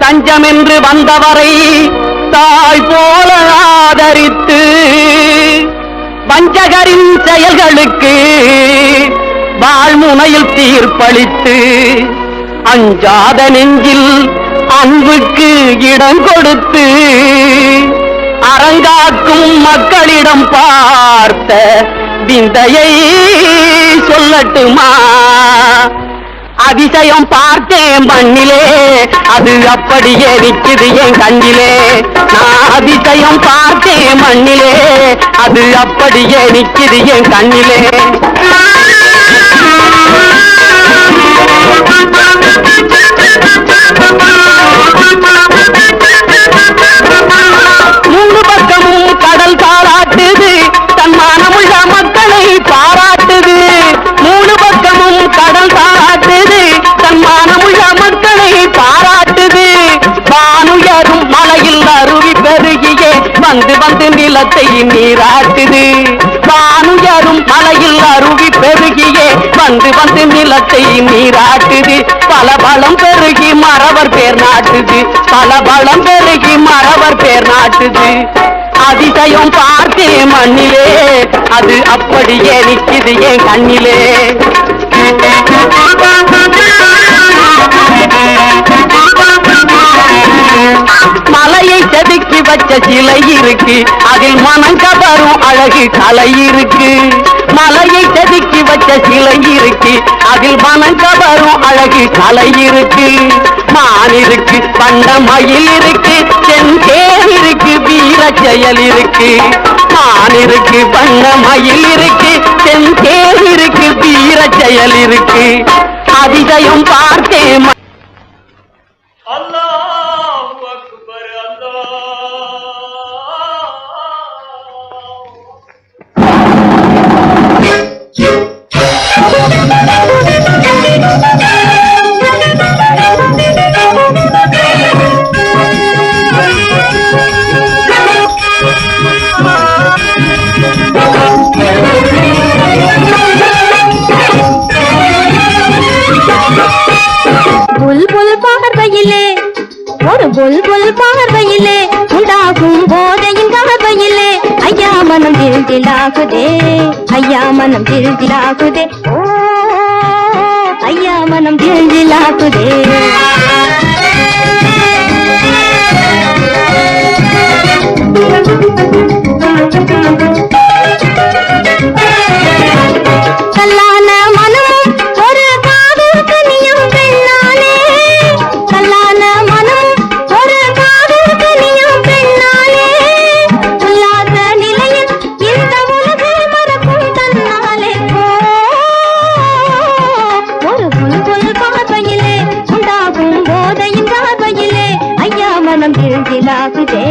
தஞ்சமென்று வந்தவரை தாய் போல ஆதரித்து வஞ்சகரின் செயல்களுக்கு வாழ்முனையில் தீர்ப்பளித்து அஞ்சாத நெஞ்சில் அன்புக்கு இடம் கொடுத்து அரங்காக்கும் மக்களிடம் பார்த்த விந்தையை சொல்லட்டுமா? அதிசயம் பார்த்தேன் மண்ணிலே. அது அப்படியே நிற்குது என் கண்ணிலே. நான் அதிசயம் பார்த்தேன் மண்ணிலே. அது அப்படியே நிற்குது என் கண்ணிலே. நீராட்டுது வானுயரும் மலையில் அருவி பெருகியே. வந்து வந்து நிலத்தை நீராட்டுது. பல பலம் பெருகி மறவர் பேர் நாட்டுது. பல பலம் பெருகி மறவர் பேர் நாட்டுது. அதிசயம் பார்த்தே மண்ணிலே. அது அப்படியே நிக்குது என் கண்ணிலே. செதுக்கி வச்ச சிலை இருக்கு. அதில் மனம் கவரும் அழகு கலை இருக்கு. மலையை செதுக்கி வச்ச சிலை இருக்கு. அதில் மனம் கவரும் அழகு கலை இருக்கு. மான் இருக்கு பண்ட மயில் இருக்கு செந்தேன் இருக்கு வீர செயல் இருக்கு. மான் இருக்கு வண்ண மயில் இருக்கு செந்தேன் இருக்கு வீர செயல் இருக்கு. அதிசயம் பார்த்தேன் புல் புல் பார்வையிலே ஒரு புல் புல் பார்வையிலே உண்டாகும் போ మనం తిరిగి దిల్దిలాకుదే అయ్యా మనం తిరిగి దిల్దిలాకుదే అయ్యా మనం తిరిగి దిల్దిలాకుదే